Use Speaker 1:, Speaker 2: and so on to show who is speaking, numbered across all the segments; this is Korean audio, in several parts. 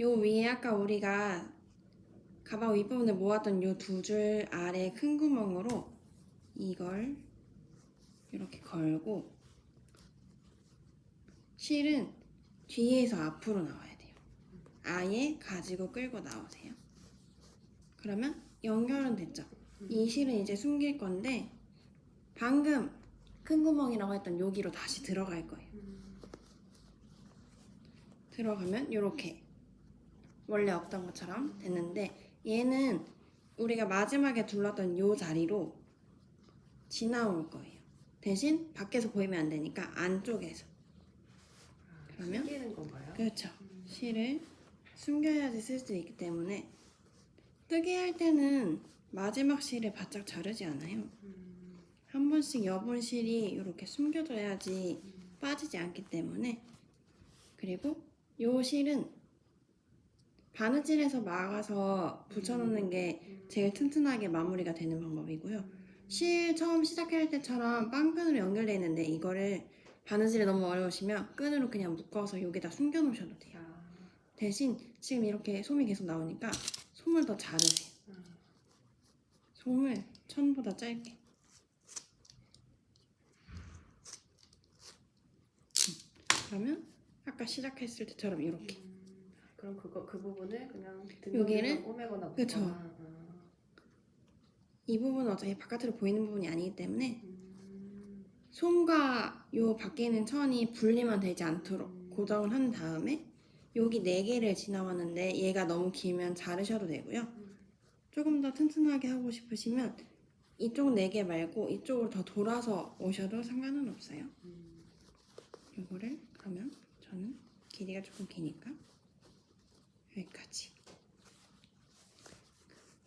Speaker 1: 요 위에 아까 우리가 가방 윗부분에 모았던 요 두 줄 아래 큰 구멍으로 이걸 이렇게 걸고 실은 뒤에서 앞으로 나와야 돼요. 아예 가지고 끌고 나오세요. 그러면 연결은 됐죠. 이 실은 이제 숨길 건데 방금 큰 구멍이라고 했던 여기로 다시 들어갈 거예요. 들어가면 이렇게 원래 없던 것처럼 됐는데 얘는 우리가 마지막에 둘렀던 요 자리로 지나올 거예요. 대신 밖에서 보이면 안 되니까 안쪽에서 그러면
Speaker 2: 숨기는 건가요?
Speaker 1: 그렇죠. 실을 숨겨야지 쓸 수 있기 때문에 뜨게 할 때는 마지막 실을 바짝 자르지 않아요.
Speaker 2: 음,
Speaker 1: 한 번씩 여분 실이 이렇게 숨겨져야지 빠지지 않기 때문에 그리고 요 실은 바느질해서 막아서 붙여놓는 게 제일 튼튼하게 마무리가 되는 방법이고요. 실 처음 시작할 때처럼 빵끈으로 연결되어 있는데 이거를 바느질이 너무 어려우시면 끈으로 그냥 묶어서 여기다 숨겨 놓으셔도 돼요.
Speaker 2: 아,
Speaker 1: 대신 지금 이렇게 솜이 계속 나오니까 솜을 더 자르세요.
Speaker 2: 음.
Speaker 1: 솜을 천보다 짧게. 음, 그러면 아까 시작했을 때처럼 이렇게.
Speaker 2: 음, 그럼 그거 그 부분을 그냥
Speaker 1: 여기를?
Speaker 2: 등록해서 꼬매거나
Speaker 1: 그쵸.
Speaker 2: 아,
Speaker 1: 이 부분은 어차피 바깥으로 보이는 부분이 아니기 때문에
Speaker 2: 음,
Speaker 1: 솜과 요 밖에 있는 천이 분리만 되지 않도록 고정을 한 다음에 여기 네 개를 지나왔는데 얘가 너무 길면 자르셔도 되고요. 조금 더 튼튼하게 하고 싶으시면 이쪽 네 개 말고 이쪽으로 더 돌아서 오셔도 상관은 없어요.
Speaker 2: 음.
Speaker 1: 이거를 그러면 저는 길이가 조금 기니까 여기까지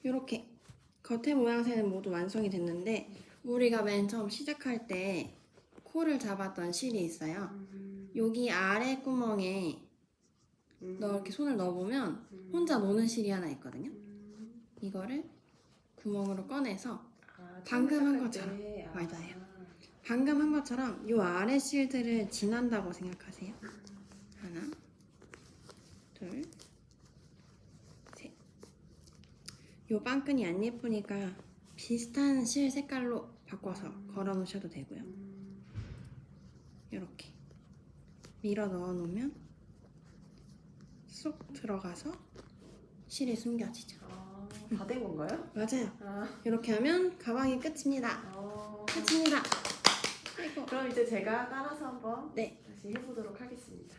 Speaker 1: 이렇게 겉에 모양새는 모두 완성이 됐는데 우리가 맨 처음 시작할 때 코를 잡았던 실이 있어요.
Speaker 2: 음,
Speaker 1: 여기 아래 구멍에
Speaker 2: 음,
Speaker 1: 너 이렇게 손을 넣어보면
Speaker 2: 음,
Speaker 1: 혼자 노는 실이 하나 있거든요.
Speaker 2: 음.
Speaker 1: 이거를 구멍으로 꺼내서
Speaker 2: 아,
Speaker 1: 방금 한 것처럼.
Speaker 2: 때, 아,
Speaker 1: 맞아요. 방금 한 것처럼 이 아래 실들을 지난다고 생각하세요. 둘, 셋. 요 빵끈이 안 예쁘니까 비슷한 실 색깔로 바꿔서 걸어 놓으셔도 되고요.
Speaker 2: 음,
Speaker 1: 이렇게 밀어 넣어 놓으면 쏙 들어가서 실이 숨겨지죠.
Speaker 2: 아, 다된 건가요?
Speaker 1: 맞아요.
Speaker 2: 아,
Speaker 1: 이렇게 하면 가방이 끝입니다.
Speaker 2: 어.
Speaker 1: 끝입니다.
Speaker 2: 그럼 이제 제가 따라서 한번
Speaker 1: 네.
Speaker 2: 다시 해보도록 하겠습니다.